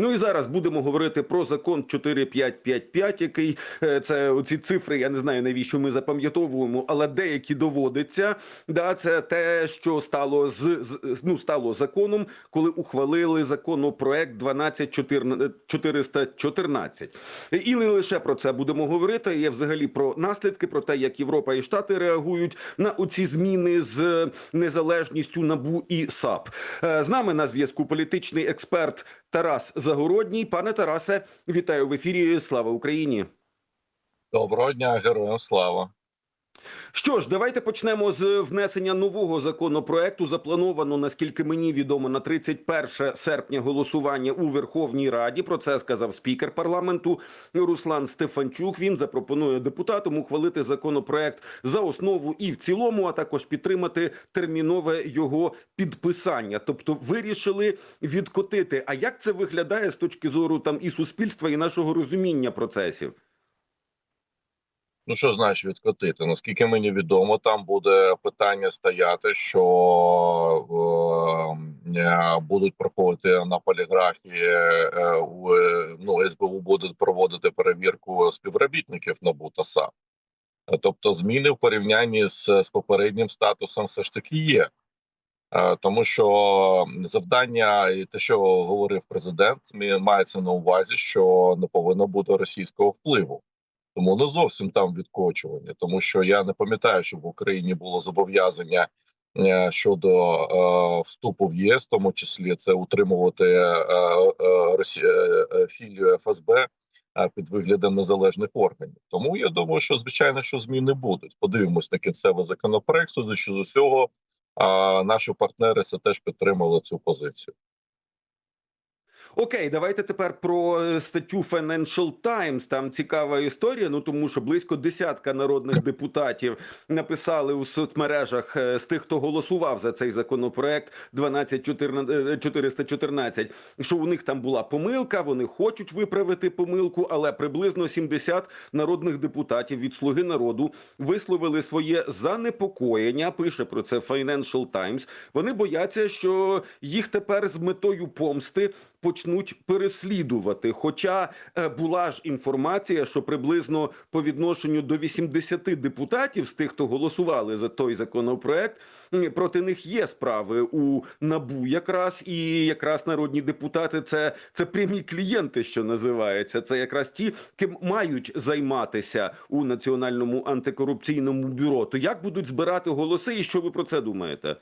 Ну і зараз будемо говорити про закон 4555, який е, це оці цифри. Я не знаю навіщо ми запам'ятовуємо, але деякі доводиться. Да, це те, що стало з, з ну стало законом, коли ухвалили законопроект 12414. І не лише про це будемо говорити. Є взагалі про наслідки, про те, як Європа і Штати реагують на оці зміни з незалежністю НАБУ і САП. Е, З нами на зв'язку політичний експерт Тарас Загородній. Пане Тарасе, вітаю в ефірі. Слава Україні. Доброго дня, героям слава. Що ж, давайте почнемо з внесення нового законопроекту. Заплановано, наскільки мені відомо, на 31 серпня голосування у Верховній Раді. Про це сказав спікер парламенту Руслан Стефанчук. Він запропонує депутатам ухвалити законопроект за основу і в цілому, а також підтримати термінове його підписання. Тобто, вирішили відкотити. А як це виглядає з точки зору там і суспільства, і нашого розуміння процесів? Ну що значить відкотити? Наскільки мені відомо, там буде питання стояти, що е, е, будуть проходити на поліграфі е, е, ну СБУ будуть проводити перевірку співробітників НАБУ та САП. Е, Тобто, зміни в порівнянні з, з попереднім статусом все ж таки є. Е, Тому що завдання, і те, що говорив президент, мається на увазі, що не повинно бути російського впливу. Тому не зовсім там відкочування, тому що я не пам'ятаю, що в Україні було зобов'язання е, щодо е, вступу в ЄС, в тому числі це утримувати е, е, е, е, філію ФСБ під виглядом незалежних органів. Тому я думаю, що звичайно, що зміни будуть. Подивимось на кінцевий законопроект. Судячи з усього, а наші партнери це теж підтримали цю позицію. Окей, давайте тепер про е, статтю Financial Times. Там цікава історія. Ну тому що близько десятка народних депутатів написали у соцмережах е, з тих, хто голосував за цей законопроект 12414, що у них там була помилка. Вони хочуть виправити помилку, але приблизно 70 народних депутатів від Слуги народу висловили своє занепокоєння. Пише про це Financial Times. Вони бояться, що їх тепер з метою помсти почнуть переслідувати. Хоча е, була ж інформація, що приблизно по відношенню до 80 депутатів з тих, хто голосували за той законопроект, проти них є справи у набу. Якраз і якраз народні депутати це, це прямі клієнти, що називається. Це якраз ті, ким мають займатися у національному антикорупційному бюро. То як будуть збирати голоси, і що ви про це думаєте?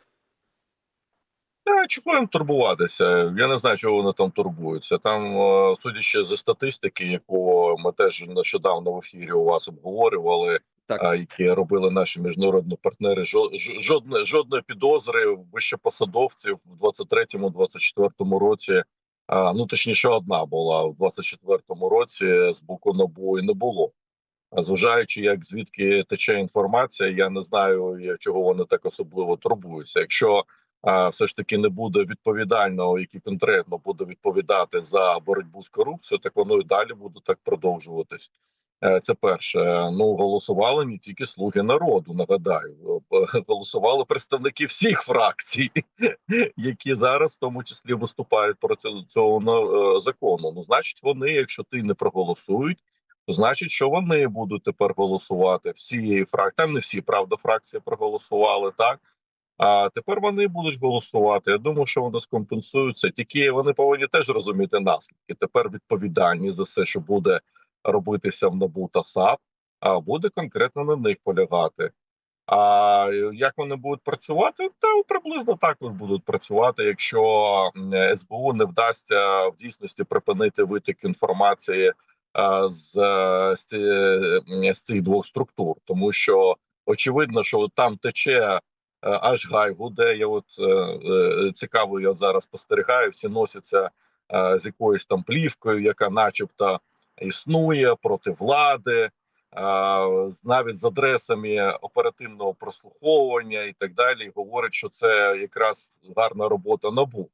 Та чого їм турбуватися? Я не знаю, чого вони там турбуються. Там, е, судячи зі статистики, яку ми теж нещодавно в ефірі у вас обговорювали, Так. а, які робили наші міжнародні партнери, жо- жо- жодне, жодної підозри вищепосадовців в 23-24 році. А, ну точніше, одна була в 24-му році з боку НАБУ і не було. А зважаючи, як звідки тече інформація, я не знаю, чого вони так особливо турбуються. Якщо все ж таки не буде відповідального, який конкретно буде відповідати за боротьбу з корупцією, так воно і далі буде так продовжуватись. Е, Це перше. Ну голосували не тільки слуги народу. Нагадаю, Е, голосували представники всіх фракцій, які зараз в тому числі виступають проти цього е, закону. Ну, значить, вони, якщо ти не проголосують, то значить, що вони будуть тепер голосувати всієї фракції. Там не всі правда фракції проголосували так. А тепер вони будуть голосувати. Я думаю, що вони скомпенсуються. Тільки вони повинні теж розуміти наслідки. Тепер відповідальні за все, що буде робитися в НАБУ та САП, а буде конкретно на них полягати. А як вони будуть працювати? Та приблизно так будуть працювати, якщо СБУ не вдасться в дійсності припинити витік інформації з, е, з, з цих двох структур, тому що очевидно, що там тече аж гай гуде. Я от е, е, цікаво, я от зараз спостерігаю, всі носяться е, з якоюсь там плівкою, яка, начебто, існує проти влади, е, навіть з адресами оперативного прослуховування і так далі. і Говорять, що це якраз гарна робота набу.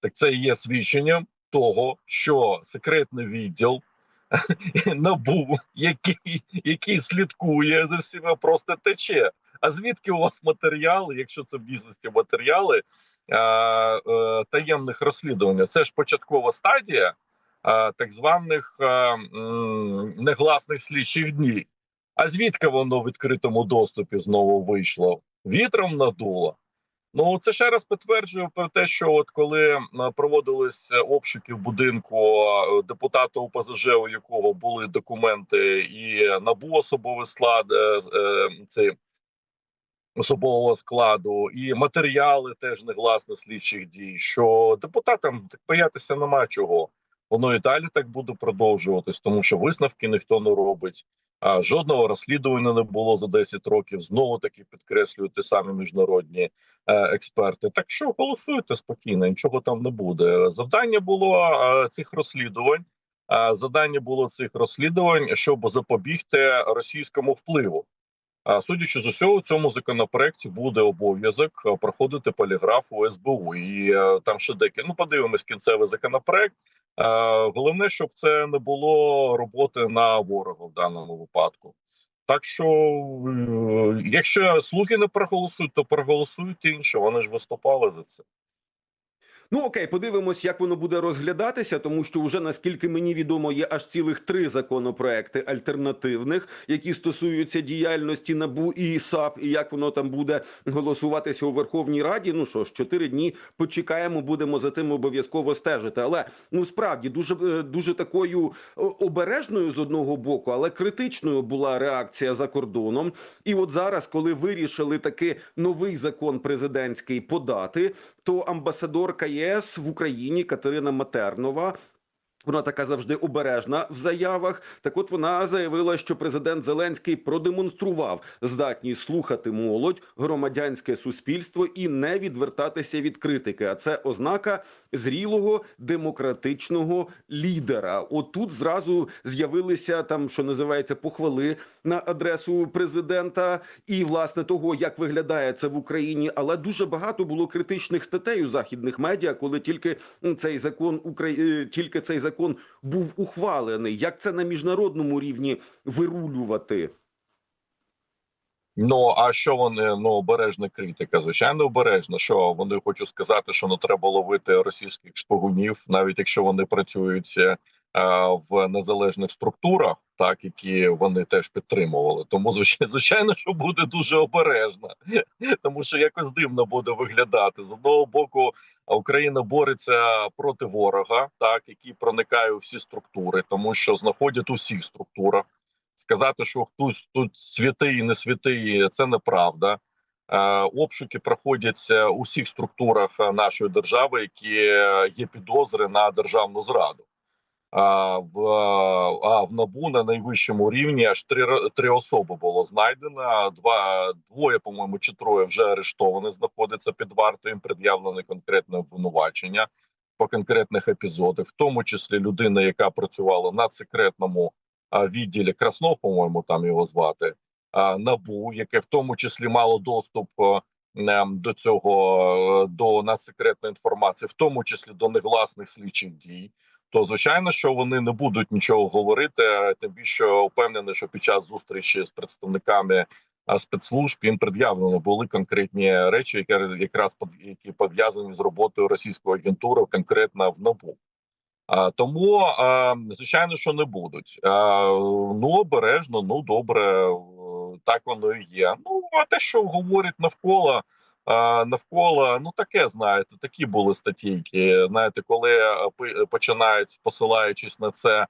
Так це є свідченням того, що секретний відділ набу, який, який слідкує за всіма, просто тече. А звідки у вас матеріали, якщо це в бізнесі матеріали е, е, таємних розслідувань? Це ж початкова стадія. е, так званих е, негласних слідчих днів. А звідки воно в відкритому доступі знову вийшло? Вітром надуло. Ну це ще раз підтверджує про те, що от коли проводились обшуки в будинку депутата ОПЗЖ, у якого були документи і набу особовий склад е, е, цей особового складу, і матеріали теж негласно слідчих дій. Що депутатам так боятися нема чого. Воно і далі так буде продовжуватись, тому що висновки ніхто не робить. А жодного розслідування не було за 10 років. Знову таки підкреслюють ті самі міжнародні е, експерти. Так що голосуйте спокійно, нічого там не буде. Завдання було е, цих розслідувань. е, завдання було цих розслідувань, щоб запобігти російському впливу. Судячи з усього, в цьому законопроекті буде обов'язок е, проходити поліграф у СБУ, і е, там ще деякі. Ну, подивимось кінцевий законопроект. Е, Головне, щоб це не було роботи на ворога в даному випадку. Так що, якщо слуги не проголосують, то проголосують інші. Вони ж виступали за це. Ну окей, подивимось, як воно буде розглядатися, тому що вже наскільки мені відомо, є аж цілих три законопроекти альтернативних, які стосуються діяльності НАБУ і САП, і як воно там буде голосуватися у Верховній Раді. Ну що ж, чотири дні почекаємо, будемо за тим обов'язково стежити. Але ну справді дуже е, дуже такою обережною з одного боку, але критичною була реакція за кордоном. І от зараз, коли вирішили таки новий закон президентський подати, то амбасадорка ЄС в Україні Катерина Матернова. Вона така завжди обережна в заявах. Так, от вона заявила, що президент Зеленський продемонстрував здатність слухати молодь, громадянське суспільство і не відвертатися від критики. А це ознака зрілого демократичного лідера. От тут зразу з'явилися там, що називається, похвали на адресу президента і власне того, як виглядає це в Україні. Але дуже багато було критичних статей у західних медіа, коли тільки цей закон Украї... тільки цей закон був ухвалений. Як це на міжнародному рівні вирулювати? Ну а що вони ну обережна критика? Звичайно, обережна. Що вони хочу сказати, що не треба ловити російських шпигунів, навіть якщо вони працюють е, в незалежних структурах, так які вони теж підтримували. Тому звичайно, що буде дуже обережна, тому що якось дивно буде виглядати з одного боку. Україна бореться проти ворога, так який проникає у всі структури, тому що знаходять у всіх структурах. Сказати, що хтось тут святий не святий, це неправда. Е, обшуки проходяться у всіх структурах е, нашої держави, які е, є підозри на державну зраду. А в а в набу на найвищому рівні аж три три особи було знайдено. Два двоє, по-моєму, чи троє вже арештовані, знаходяться під вартою. Їм пред'явлено конкретне обвинувачення по конкретних епізодах, в тому числі людина, яка працювала на секретному відділі Краснов, по-моєму, там його звати набу, яке в тому числі мало доступ е, ем, до цього е, до надсекретної інформації, в тому числі до негласних слідчих дій. То звичайно, що вони не будуть нічого говорити. Тим більше впевнений, що під час зустрічі з представниками спецслужб їм пред'явлено були конкретні речі, які якраз які пов'язані з роботою російської агентури, конкретно в НАБУ. Тому, звичайно, що не будуть. Ну, обережно, ну добре, так воно і є. Ну, а те, що говорять навколо, навколо, ну таке, знаєте, такі були статейки. Знаєте, коли починають, посилаючись на це,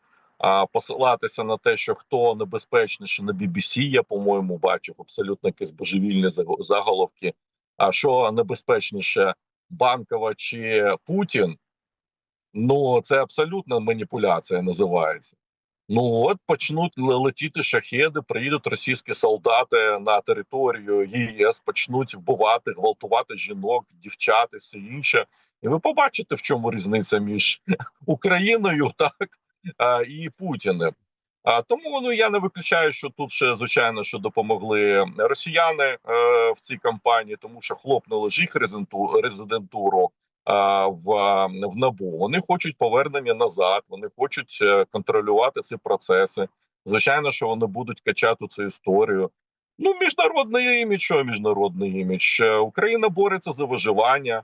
посилатися на те, що хто небезпечніше на BBC, я, по-моєму, бачив абсолютно якісь божевільні заго- заголовки. А що небезпечніше, Банкова чи Путін? Ну, це абсолютна маніпуляція називається. Ну от почнуть летіти шахеди, приїдуть російські солдати на територію ЄС, почнуть вбивати, гвалтувати жінок, дівчат і все інше. І ви побачите, в чому різниця між Україною так і Путіним. А тому ну я не виключаю, що тут ще звичайно що допомогли росіяни е, в цій кампанії, тому що хлопнули ж їх резидентуру в, в набу. Вони хочуть повернення назад, вони хочуть е, контролювати ці процеси. Звичайно, що вони будуть качати цю історію. Ну, міжнародний імідж, що міжнародний імідж. Е, Україна бореться за виживання,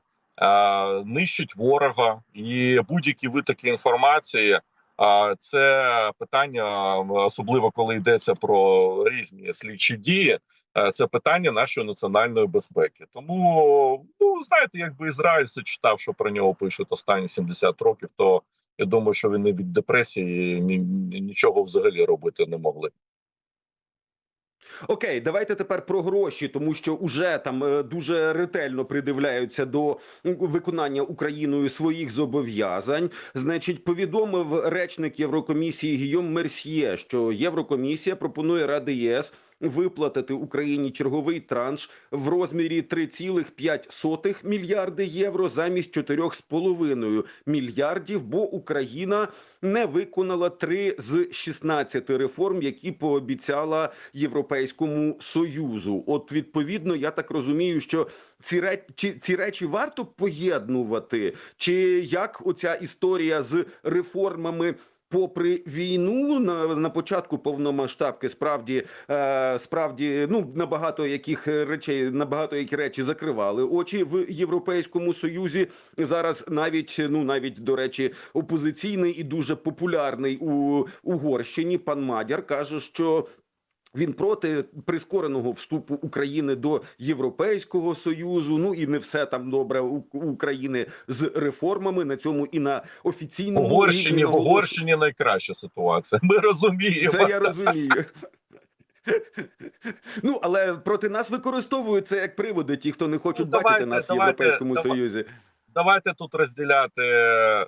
нищить ворога, і будь-які витоки інформації А це питання, особливо коли йдеться про різні слідчі дії. е, Це питання нашої національної безпеки. Тому ну знаєте, якби Ізраїль це читав, що про нього пишуть останні 70 років, то я думаю, що вони від депресії ні, ні- нічого взагалі робити не могли. Окей, давайте тепер про гроші, тому що уже там е, дуже ретельно придивляються до виконання Україною своїх зобов'язань. Значить, повідомив речник Єврокомісії Гійом Мерсьє, що Єврокомісія пропонує Ради ЄС виплатити Україні черговий транш в розмірі 3,5 мільярди євро замість 4,5 мільярдів, бо Україна не виконала три з 16 реформ, які пообіцяла Європейському Союзу. От відповідно, я так розумію, що ці речі, ці речі варто поєднувати, чи як оця історія з реформами. Попри війну на, на початку повномасштабки, справді е, справді ну на багато яких речей на багато які речі закривали очі в Європейському Союзі. Зараз навіть ну навіть до речі, опозиційний і дуже популярний у Угорщині пан Мадяр каже, що він проти прискореного вступу України до Європейського союзу. Ну і не все там добре у України з реформами на цьому і на офіційному Угорщині рівні в. Угорщині найкраща ситуація. Ми розуміємо. Це я розумію. Ну, але проти нас використовують це як приводи, ті, хто не хочуть Ну, давайте, бачити нас в Європейському давай- Союзі. Давайте тут розділяти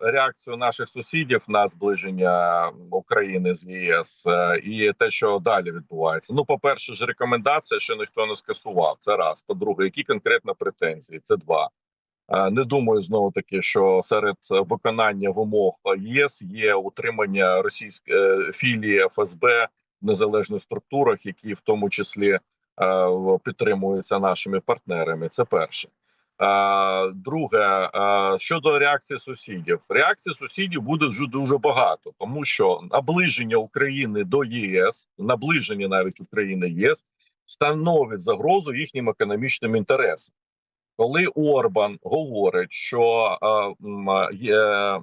реакцію наших сусідів на зближення України з ЄС е, і те, що далі відбувається. Ну, по перше, ж рекомендація, що ніхто не скасував. Це раз. По-друге, які конкретно претензії? Це два. Е, Не думаю знову таки, що серед виконання вимог ЄС є утримання російської філії ФСБ в незалежних структурах, які в тому числі е, підтримуються нашими партнерами. Це перше. Е, Друге, е, щодо реакції сусідів, реакції сусідів буде дуже дуже багато, тому що наближення України до ЄС, наближення навіть України ЄС, становить загрозу їхнім економічним інтересам. Коли Орбан говорить, що е, м,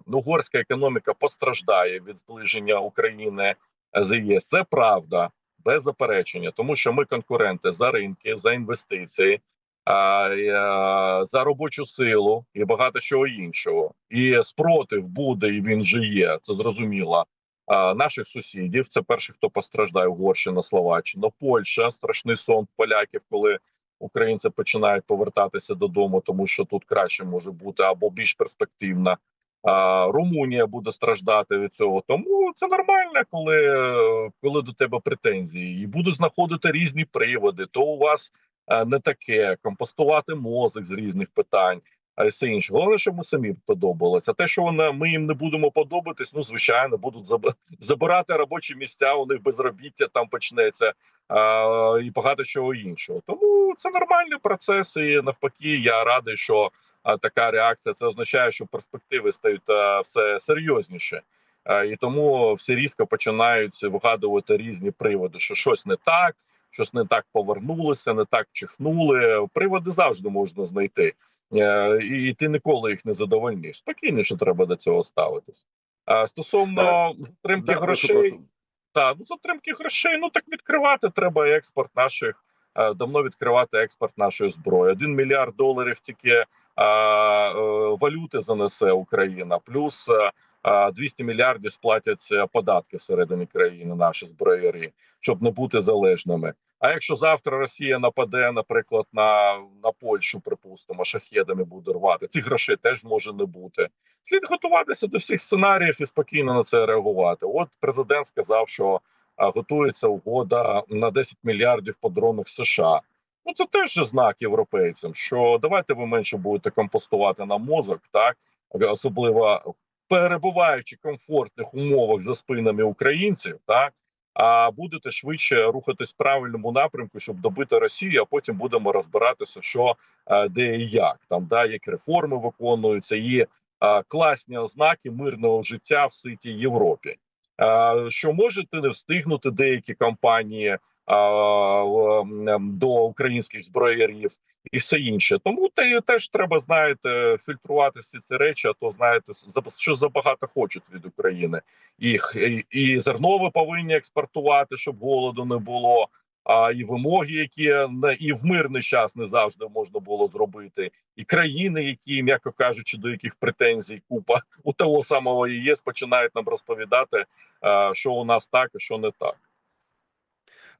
угорська економіка постраждає від зближення України з ЄС, це правда без заперечення, тому що ми конкуренти за ринки, за інвестиції, е, за робочу силу і багато чого іншого. І спротив буде, і він же є. Це зрозуміло. а, Наших сусідів це перші, хто постраждає Угорщина, Словаччина, Польща, страшний сон поляків, коли українці починають повертатися додому, тому що тут краще може бути або більш перспективна. А, Румунія буде страждати від цього. Тому це нормально, коли, коли до тебе претензії, і будуть знаходити різні приводи. То у вас е, не таке, компостувати мозок з різних питань, а все інше. Головне, щоб ми самі подобалося. Те, що вона ми їм не будемо подобатись, ну звичайно, будуть забирати робочі місця. У них безробіття там почнеться а, і багато чого іншого. Тому це нормальний процес. І навпаки, я радий, що така реакція це означає, що перспективи стають все серйозніше. І тому всі різко починають вигадувати різні приводи, що щось не так, щось не так повернулося, не так чихнули. Приводи завжди можна знайти, Е, і ти ніколи їх не задовольниш. Спокійніше треба до цього ставитись. А стосовно підтримки Да, грошей. Так, ну затримки грошей. Ну так відкривати треба експорт наших. е, Давно відкривати експорт нашої зброї. Один мільярд доларів тільки е, е, валюти занесе Україна, плюс 200 мільярдів сплатять е, податки всередині країни наші зброярі, щоб не бути залежними. А якщо завтра Росія нападе, наприклад, на, на Польщу, припустимо, шахедами буде рвати, цих грошей теж може не бути. Слід готуватися до всіх сценаріїв і спокійно на це реагувати. От президент сказав, що готується угода на 10 мільярдів по дронах США. Ну це теж знак європейцям, що давайте ви менше будете компостувати на мозок, так особливо перебуваючи в комфортних умовах за спинами українців, так а будете швидше рухатись в правильному напрямку, щоб добити Росію. А потім будемо розбиратися, що е, де і як там, да як реформи виконуються, і е, класні ознаки мирного життя в ситій Європі. Е, Що можете не встигнути деякі компанії до українських зброярів і все інше. Тому те теж треба знаєте фільтрувати всі ці речі. А то знаєте, що забагато хочуть від України, і, і, і зерно ви повинні експортувати, щоб голоду не було. А і вимоги, які і в мирний час не завжди можна було зробити, і країни, які, м'яко кажучи, до яких претензій купа у того самого ЄС починають нам розповідати, що у нас так, і що не так.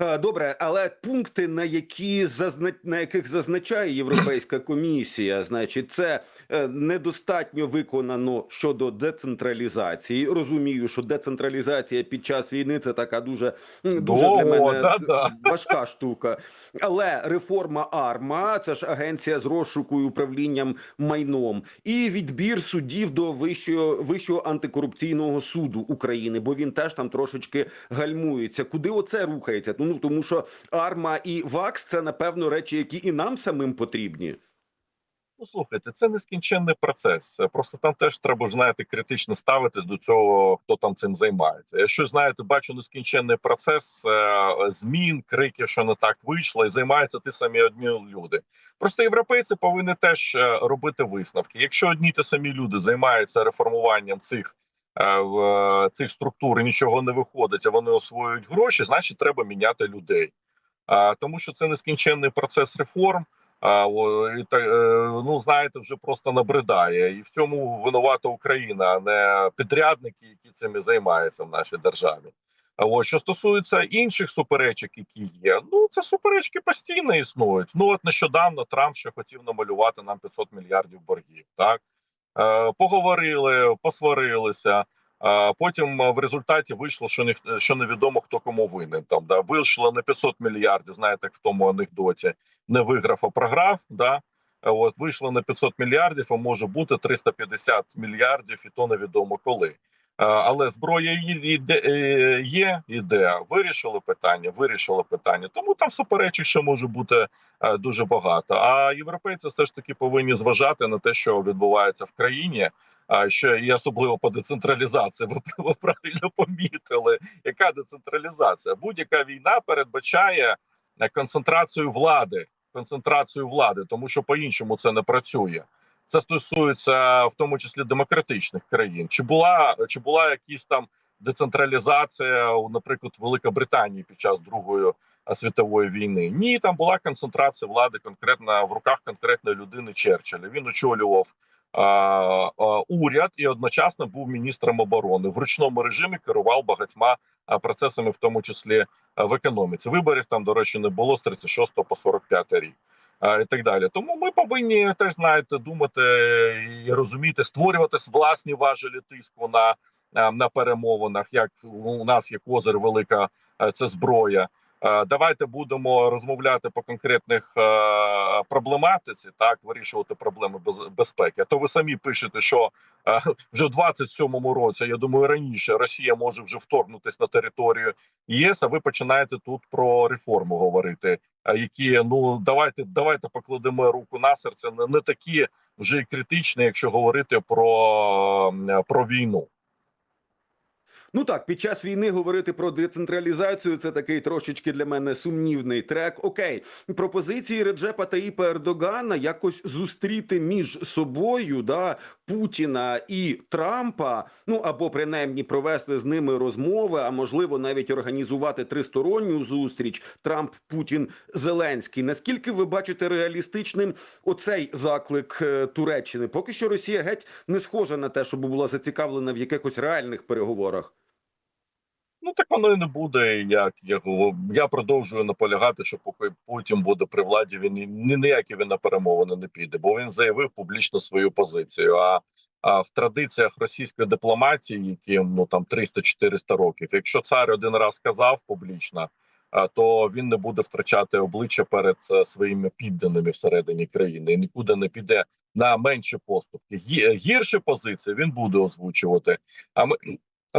Е, Добре, але пункти, на які зазна... на яких зазначає Європейська комісія, значить, це е, недостатньо виконано щодо децентралізації. Розумію, що децентралізація під час війни це така дуже дуже О, для мене да-да. важка штука. Але реформа АРМА, це ж агенція з розшуку і управлінням майном, і відбір суддів до вищого вищого антикорупційного суду України, бо він теж там трошечки гальмується. Куди оце рухається? Ну тому що АРМА і ВАКС це напевно речі, які і нам самим потрібні. Ну слухайте, це нескінченний процес. Просто там теж треба знаєте критично ставитись до цього, хто там цим займається. Якщо знаєте, бачу нескінченний процес е, змін, криків, що не так вийшло, і займаються ті самі одні люди. Просто європейці повинні теж е, робити висновки. Якщо одні ті самі люди займаються реформуванням цих. Е, в- Цих структур і нічого не виходить, а вони освоюють гроші, значить треба міняти людей. А, тому що це нескінченний процес реформ. А, і е, ну знаєте, вже просто набридає, і в цьому винувата Україна, а не підрядники, які цим займаються в нашій державі. А що стосується інших суперечок, які є, ну це суперечки постійно існують. Ну от нещодавно Трамп ще хотів намалювати нам 500 мільярдів боргів. Так поговорили, посварилися. А потім е, в результаті вийшло, що не що невідомо хто кому винен. Там да вийшло на 500 мільярдів. Знаєте, як в тому анекдоті не виграв, а програв. Да? Е, От вийшло на 500 мільярдів, а може бути 350 мільярдів, і то невідомо коли. Е, Але зброя е, є, іде. Вирішили питання, вирішили питання. Тому там суперечок ще може бути е, дуже багато. А європейці все ж таки повинні зважати на те, що відбувається в країні. А що і особливо по децентралізації, ви, ви правильно помітили, яка децентралізація? Будь-яка війна передбачає концентрацію влади, концентрацію влади, тому що по-іншому це не працює. Це стосується в тому числі демократичних країн. Чи була чи була якісь там децентралізація, наприклад, Велика Британії під час Другої е, світової війни? Ні, там була концентрація влади конкретно в руках конкретної людини Черчилля. Він очолював а, а, уряд і одночасно був міністром оборони в ручному режимі. Керував багатьма процесами, в тому числі в економіці. Виборів там, до речі, не було з 36 по 45 рік. І так далі, тому ми повинні теж знаєте думати і розуміти, створювати власні важелі тиску на, на, на перемовинах. Як у нас є козир велика е, це зброя. Е, Давайте будемо розмовляти по конкретних е, проблематиці, так вирішувати проблеми без, безпеки. А то ви самі пишете, що е, вже в 27-му році, я думаю, раніше Росія може вже вторгнутися на територію ЄС. А ви починаєте тут про реформу говорити. Е, Які ну давайте давайте покладемо руку на серце. Не, не такі вже критичні, якщо говорити про, е, про війну. Ну так, під час війни говорити про децентралізацію це такий трошечки для мене сумнівний трек. Окей, пропозиції Реджепа Таїпа Ердогана якось зустріти між собою да Путіна і Трампа. Ну або принаймні провести з ними розмови, а можливо навіть організувати тристоронню зустріч Трамп, Путін, Зеленський. Наскільки ви бачите реалістичним оцей заклик е, Туреччини? Поки що Росія геть не схожа на те, щоб була зацікавлена в якихось реальних переговорах. Ну так воно і не буде. Як я я продовжую наполягати, що поки Путін буде при владі, він ні ні- ніякі він на перемовини не піде, бо він заявив публічно свою позицію. А, а в традиціях російської дипломатії, яким ну там 300-400 років, якщо цар один раз сказав публічно, то він не буде втрачати обличчя перед е, своїми підданими всередині країни і нікуди не піде на менші поступки. Гі- Гірші позиції він буде озвучувати. А ми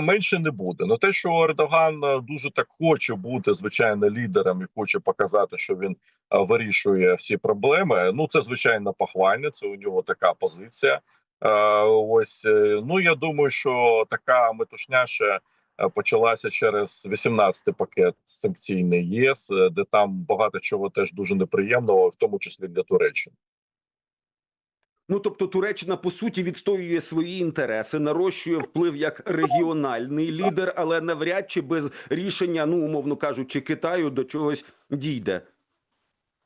менше не буде. Ну те, що Ердоган е, дуже так хоче бути звичайно лідером і хоче показати, що він е, вирішує всі проблеми. Ну це звичайно похвально. Це у нього така позиція. Е, Ось ну я думаю, що така метушня ще е, почалася через 18-й пакет санкційний ЄС, де там багато чого теж дуже неприємного, в тому числі для Туреччини. Ну тобто Туреччина по суті відстоює свої інтереси, нарощує вплив як регіональний лідер, але навряд чи без рішення, ну умовно кажучи, Китаю до чогось дійде.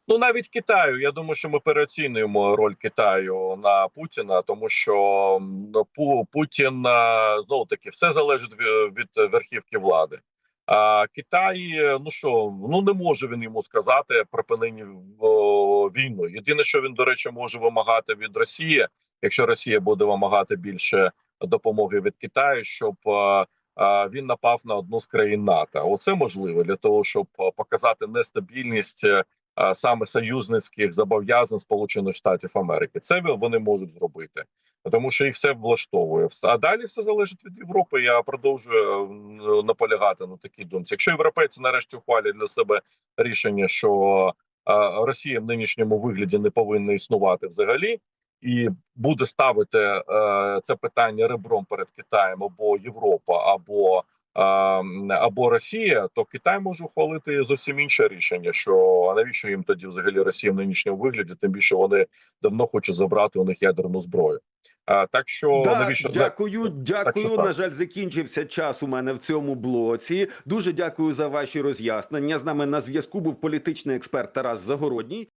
Ну навіть Китаю. Я думаю, що ми переоцінюємо роль Китаю на Путіна, тому що ну, Пу- Путін е, знову таки все залежить від верхівки влади. А Китай, е, ну що, ну не може він йому сказати припинення війну. Єдине, що він, до речі, може вимагати від Росії, якщо Росія буде вимагати більше допомоги від Китаю, щоб е, е, він напав на одну з країн НАТО. Оце можливо для того, щоб показати нестабільність. саме союзницьких зобов'язань Сполучених Штатів Америки. Це вони можуть зробити, тому що їх все влаштовує. А далі все залежить від Європи. Я продовжую наполягати на такій думці. Якщо європейці нарешті ухвалять для себе рішення, що Росія в нинішньому вигляді не повинна існувати взагалі. І буде ставити е, це питання ребром перед Китаєм або Європа, або е, або Росія, то Китай може ухвалити зовсім інше рішення. Що а навіщо їм тоді взагалі Росія в нинішньому вигляді? Тим більше вони давно хочуть забрати у них ядерну зброю. А так що Да, навіщо дякую, дякую. так. На жаль, закінчився час у мене в цьому блоці. Дуже дякую за ваші роз'яснення. З нами на зв'язку був політичний експерт Тарас Загородній.